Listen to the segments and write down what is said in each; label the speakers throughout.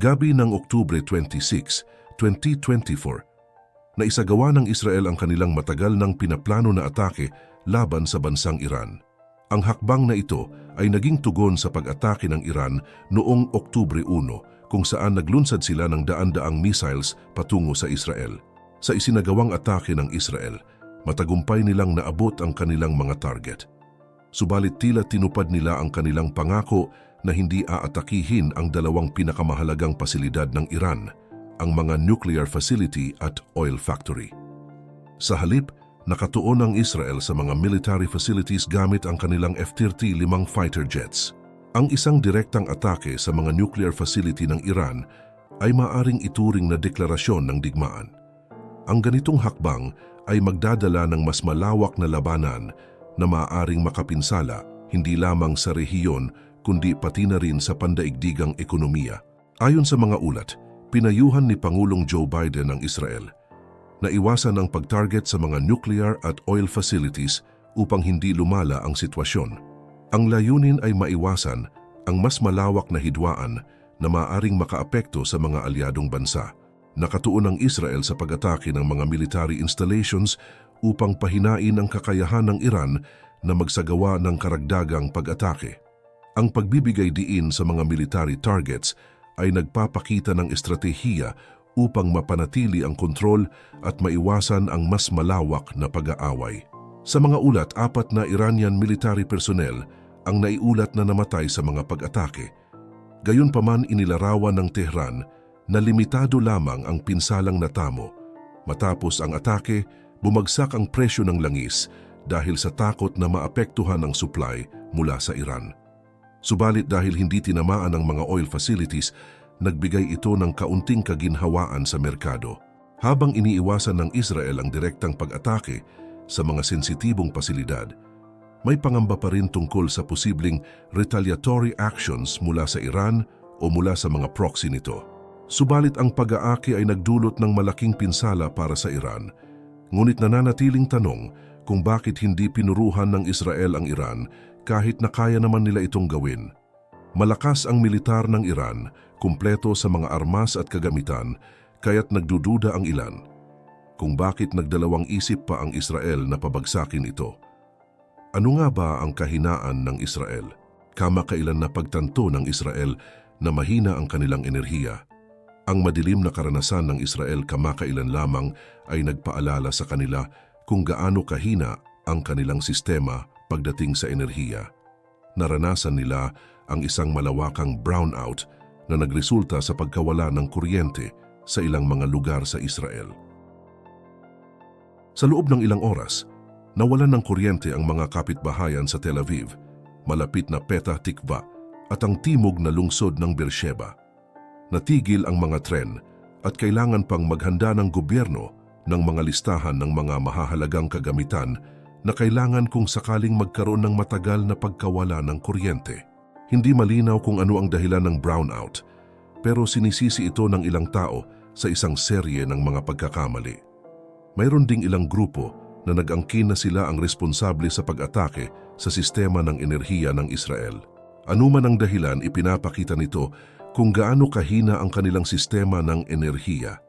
Speaker 1: Gabi ng Oktubre 26, 2024, naisagawa ng Israel ang kanilang matagal ng pinaplano na atake laban sa bansang Iran. Ang hakbang na ito ay naging tugon sa pag-atake ng Iran noong Oktubre 1 kung saan naglunsad sila ng daan-daang missiles patungo sa Israel. Sa isinagawang atake ng Israel, matagumpay nilang naabot ang kanilang mga target. Subalit tila tinupad nila ang kanilang pangako na hindi aatakihin ang dalawang pinakamahalagang pasilidad ng Iran, ang mga nuclear facility at oil factory. Sa halip, nakatuon ang Israel sa mga military facilities gamit ang kanilang F-35 fighter jets. Ang isang direktang atake sa mga nuclear facility ng Iran ay maaring ituring na deklarasyon ng digmaan. Ang ganitong hakbang ay magdadala ng mas malawak na labanan na maaaring makapinsala hindi lamang sa rehiyon kundi pati na rin sa pandaigdigang ekonomiya. Ayon sa mga ulat, pinayuhan ni Pangulong Joe Biden ang Israel na iwasan ang pag-target sa mga nuclear at oil facilities upang hindi lumala ang sitwasyon. Ang layunin ay maiwasan ang mas malawak na hidwaan na maaring makaapekto sa mga alyadong bansa. Nakatuon ang Israel sa pag-atake ng mga military installations upang pahinain ang kakayahan ng Iran na magsagawa ng karagdagang pag-atake. Ang pagbibigay diin sa mga military targets ay nagpapakita ng estratehiya upang mapanatili ang kontrol at maiwasan ang mas malawak na pag-aaway. Sa mga ulat, apat na Iranian military personnel ang naiulat na namatay sa mga pag-atake. Gayunpaman inilarawan ng Tehran na limitado lamang ang pinsalang natamo. Matapos ang atake, bumagsak ang presyo ng langis dahil sa takot na maapektuhan ang supply mula sa Iran. Subalit dahil hindi tinamaan ang mga oil facilities, nagbigay ito ng kaunting kaginhawaan sa merkado. Habang iniiwasan ng Israel ang direktang pag-atake sa mga sensitibong pasilidad, may pangamba pa rin tungkol sa posibleng retaliatory actions mula sa Iran o mula sa mga proxy nito. Subalit ang pag-aaki ay nagdulot ng malaking pinsala para sa Iran, ngunit nananatiling tanong kung bakit hindi pinuruhan ng Israel ang Iran kahit na kaya naman nila itong gawin. Malakas ang militar ng Iran, kumpleto sa mga armas at kagamitan, kaya't nagdududa ang ilan kung bakit nagdalawang isip pa ang Israel na pabagsakin ito. Ano nga ba ang kahinaan ng Israel? Kamakailan na pagtanto ng Israel na mahina ang kanilang enerhiya. Ang madilim na karanasan ng Israel kamakailan lamang ay nagpaalala sa kanila kung gaano kahina ang kanilang sistema pagdating sa enerhiya. Naranasan nila ang isang malawakang brownout na nagresulta sa pagkawala ng kuryente sa ilang mga lugar sa Israel. Sa loob ng ilang oras, nawalan ng kuryente ang mga kapitbahayan sa Tel Aviv, malapit na Petah Tikva at ang timog na lungsod ng Beersheba. Natigil ang mga tren at kailangan pang maghanda ng gobyerno ng mga listahan ng mga mahahalagang kagamitan na kailangan kung sakaling magkaroon ng matagal na pagkawala ng kuryente. Hindi malinaw kung ano ang dahilan ng brownout, pero sinisisi ito ng ilang tao sa isang serye ng mga pagkakamali. Mayroon ding ilang grupo na nag-angkin na sila ang responsable sa pag-atake sa sistema ng enerhiya ng Israel. Anuman ang dahilan, ipinapakita nito kung gaano kahina ang kanilang sistema ng enerhiya.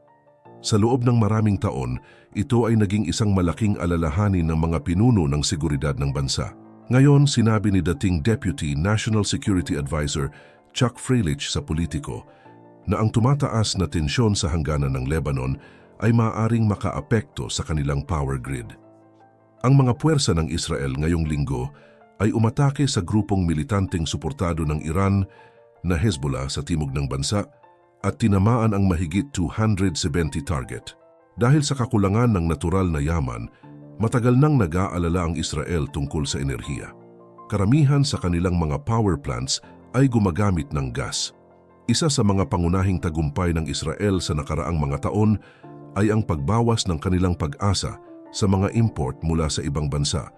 Speaker 1: Sa loob ng maraming taon, ito ay naging isang malaking alalahanin ng mga pinuno ng seguridad ng bansa. Ngayon, sinabi ni dating Deputy National Security Advisor Chuck Freilich sa politiko na ang tumataas na tensyon sa hangganan ng Lebanon ay maaaring makaapekto sa kanilang power grid. Ang mga puwersa ng Israel ngayong linggo ay umatake sa grupong militanteng suportado ng Iran na Hezbollah sa timog ng bansa at tinamaan ang mahigit 270 target. Dahil sa kakulangan ng natural na yaman, matagal nang nag-aalala ang Israel tungkol sa enerhiya. Karamihan sa kanilang mga power plants ay gumagamit ng gas. Isa sa mga pangunahing tagumpay ng Israel sa nakaraang mga taon ay ang pagbawas ng kanilang pag-asa sa mga import mula sa ibang bansa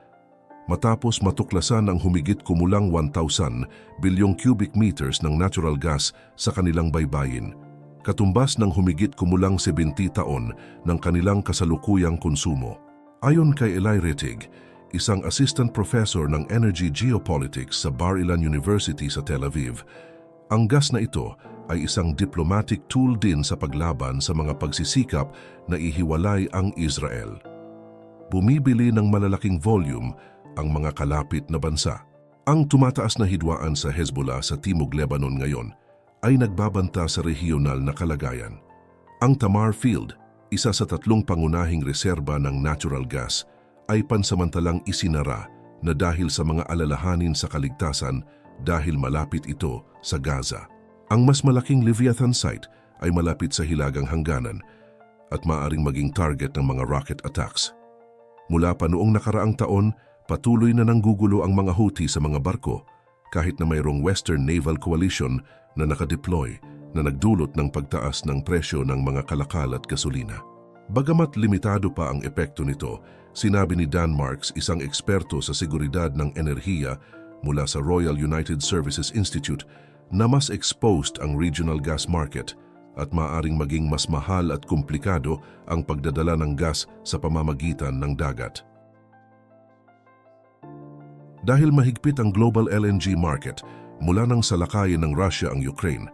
Speaker 1: matapos matuklasan ang humigit kumulang 1,000 bilyong cubic meters ng natural gas sa kanilang baybayin, katumbas ng humigit kumulang 70 taon ng kanilang kasalukuyang konsumo. Ayon kay Eli Rittig, isang assistant professor ng energy geopolitics sa Bar Ilan University sa Tel Aviv, ang gas na ito ay isang diplomatic tool din sa paglaban sa mga pagsisikap na ihiwalay ang Israel. Bumibili ng malalaking volume ang mga kalapit na bansa. Ang tumataas na hidwaan sa Hezbollah sa Timog Lebanon ngayon ay nagbabanta sa regional na kalagayan. Ang Tamar Field, isa sa tatlong pangunahing reserba ng natural gas, ay pansamantalang isinara na dahil sa mga alalahanin sa kaligtasan dahil malapit ito sa Gaza. Ang mas malaking Leviathan site ay malapit sa hilagang hangganan at maaring maging target ng mga rocket attacks. Mula pa noong nakaraang taon, patuloy na nanggugulo ang mga Houthi sa mga barko kahit na mayroong Western Naval Coalition na nakadeploy na nagdulot ng pagtaas ng presyo ng mga kalakal at gasolina. Bagamat limitado pa ang epekto nito, sinabi ni Dan Marks, isang eksperto sa seguridad ng enerhiya mula sa Royal United Services Institute, na mas exposed ang regional gas market at maaring maging mas mahal at komplikado ang pagdadala ng gas sa pamamagitan ng dagat. Dahil mahigpit ang global LNG market mula nang salakayin ng Russia ang Ukraine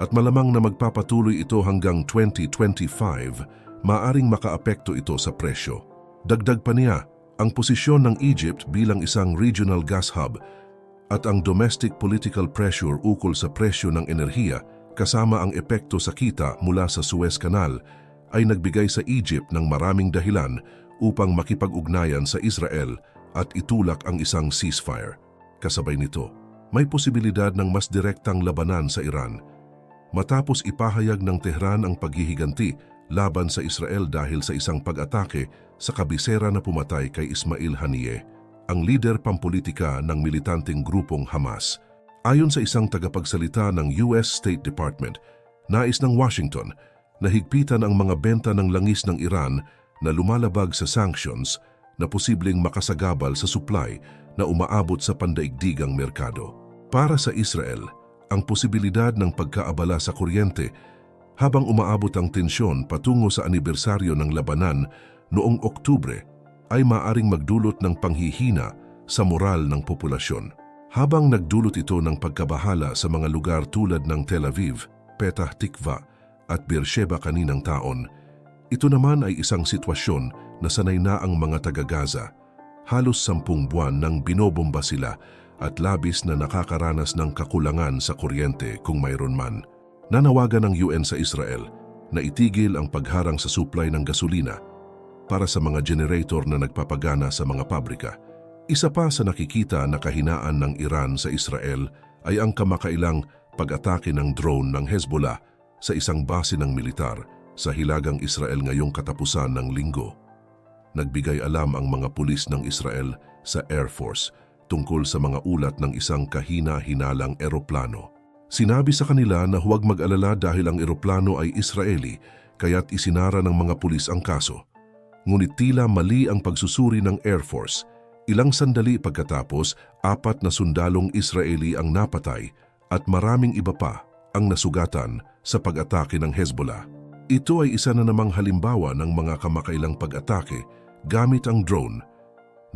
Speaker 1: at malamang na magpapatuloy ito hanggang 2025, maaring makaapekto ito sa presyo. Dagdag pa niya, ang posisyon ng Egypt bilang isang regional gas hub at ang domestic political pressure ukol sa presyo ng enerhiya kasama ang epekto sa kita mula sa Suez Canal ay nagbigay sa Egypt ng maraming dahilan upang makipag-ugnayan sa Israel at itulak ang isang ceasefire. Kasabay nito, may posibilidad ng mas direktang labanan sa Iran matapos ipahayag ng Tehran ang paghihiganti laban sa Israel dahil sa isang pag-atake sa kabisera na pumatay kay Ismail Haniyeh, ang lider pampolitika ng militanteng grupong Hamas. Ayon sa isang tagapagsalita ng US State Department, nais ng Washington na higpitan ang mga benta ng langis ng Iran na lumalabag sa sanctions na posibleng makasagabal sa supply na umaabot sa pandaigdigang merkado. Para sa Israel, ang posibilidad ng pagkaabala sa kuryente habang umaabot ang tensyon patungo sa anibersaryo ng labanan noong Oktubre ay maaring magdulot ng panghihina sa moral ng populasyon. Habang nagdulot ito ng pagkabahala sa mga lugar tulad ng Tel Aviv, Petah Tikva at Beersheba kaninang taon, ito naman ay isang sitwasyon na sanay na ang mga taga-Gaza. Halos sampung buwan nang binobomba sila at labis na nakakaranas ng kakulangan sa kuryente kung mayroon man. Nanawagan ng UN sa Israel na itigil ang pagharang sa supply ng gasolina para sa mga generator na nagpapagana sa mga pabrika. Isa pa sa nakikita na kahinaan ng Iran sa Israel ay ang kamakailang pag-atake ng drone ng Hezbollah sa isang base ng militar sa hilagang Israel ngayong katapusan ng linggo. Nagbigay alam ang mga pulis ng Israel sa Air Force tungkol sa mga ulat ng isang kahina-hinalang eroplano. Sinabi sa kanila na huwag mag-alala dahil ang eroplano ay Israeli kaya't isinara ng mga pulis ang kaso. Ngunit tila mali ang pagsusuri ng Air Force. Ilang sandali pagkatapos, apat na sundalong Israeli ang napatay at maraming iba pa ang nasugatan sa pag-atake ng Hezbollah. Ito ay isa na namang halimbawa ng mga kamakailang pag-atake gamit ang drone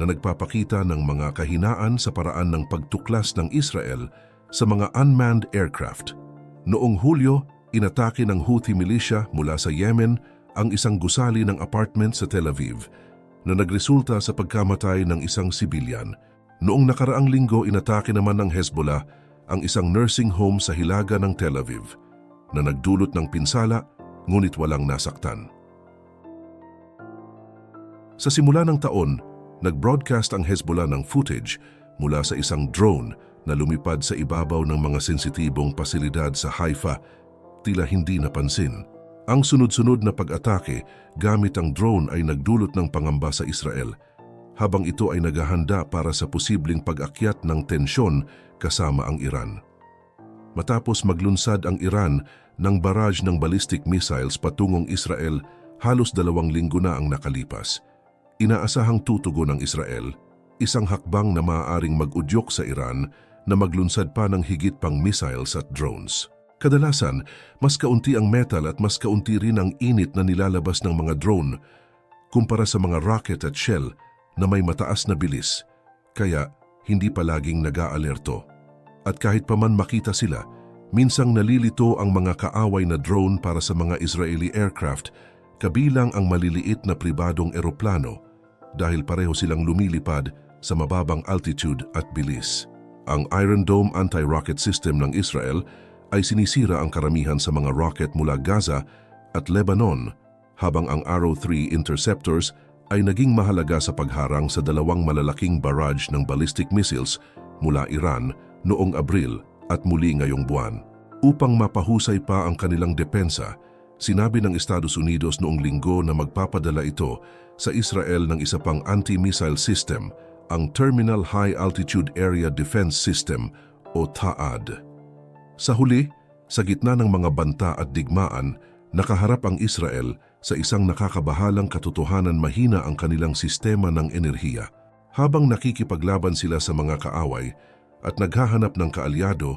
Speaker 1: na nagpapakita ng mga kahinaan sa paraan ng pagtuklas ng Israel sa mga unmanned aircraft. Noong Hulyo, inatake ng Houthi militia mula sa Yemen ang isang gusali ng apartment sa Tel Aviv na nagresulta sa pagkamatay ng isang sibilyan. Noong nakaraang linggo, inatake naman ng Hezbollah ang isang nursing home sa hilaga ng Tel Aviv na nagdulot ng pinsala ngunit walang nasaktan. Sa simula ng taon, Nag-broadcast ang Hezbollah ng footage mula sa isang drone na lumipad sa ibabaw ng mga sensitibong pasilidad sa Haifa, tila hindi napansin. Ang sunod-sunod na pag-atake gamit ang drone ay nagdulot ng pangamba sa Israel, habang ito ay naghahanda para sa posibleng pag-akyat ng tensyon kasama ang Iran. Matapos maglunsad ang Iran ng barrage ng ballistic missiles patungong Israel, halos dalawang linggo na ang nakalipas. Inaasahang tutugo ng Israel, isang hakbang na maaaring mag-udyok sa Iran na maglunsad pa ng higit pang missiles at drones. Kadalasan, mas kaunti ang metal at mas kaunti rin ang init na nilalabas ng mga drone kumpara sa mga rocket at shell na may mataas na bilis, kaya hindi palaging nag-aalerto. At kahit paman makita sila, Minsang nalilito ang mga kaaway na drone para sa mga Israeli aircraft, kabilang ang maliliit na pribadong eroplano dahil pareho silang lumilipad sa mababang altitude at bilis. Ang Iron Dome anti-rocket system ng Israel ay sinisira ang karamihan sa mga rocket mula Gaza at Lebanon, habang ang Arrow 3 interceptors ay naging mahalaga sa pagharang sa dalawang malalaking barrage ng ballistic missiles mula Iran noong Abril at muli ngayong buwan. Upang mapahusay pa ang kanilang depensa, sinabi ng Estados Unidos noong linggo na magpapadala ito sa Israel ng isa pang anti-missile system, ang Terminal High Altitude Area Defense System o TAAD. Sa huli, sa gitna ng mga banta at digmaan, nakaharap ang Israel sa isang nakakabahalang katotohanan mahina ang kanilang sistema ng enerhiya. Habang nakikipaglaban sila sa mga kaaway at naghahanap ng kaalyado,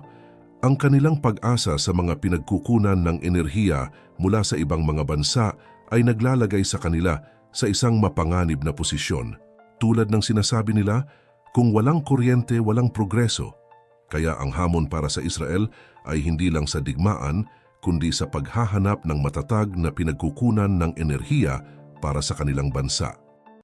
Speaker 1: ang kanilang pag-asa sa mga pinagkukunan ng enerhiya mula sa ibang mga bansa ay naglalagay sa kanila sa isang mapanganib na posisyon. Tulad ng sinasabi nila, kung walang kuryente, walang progreso. Kaya ang hamon para sa Israel ay hindi lang sa digmaan, kundi sa paghahanap ng matatag na pinagkukunan ng enerhiya para sa kanilang bansa.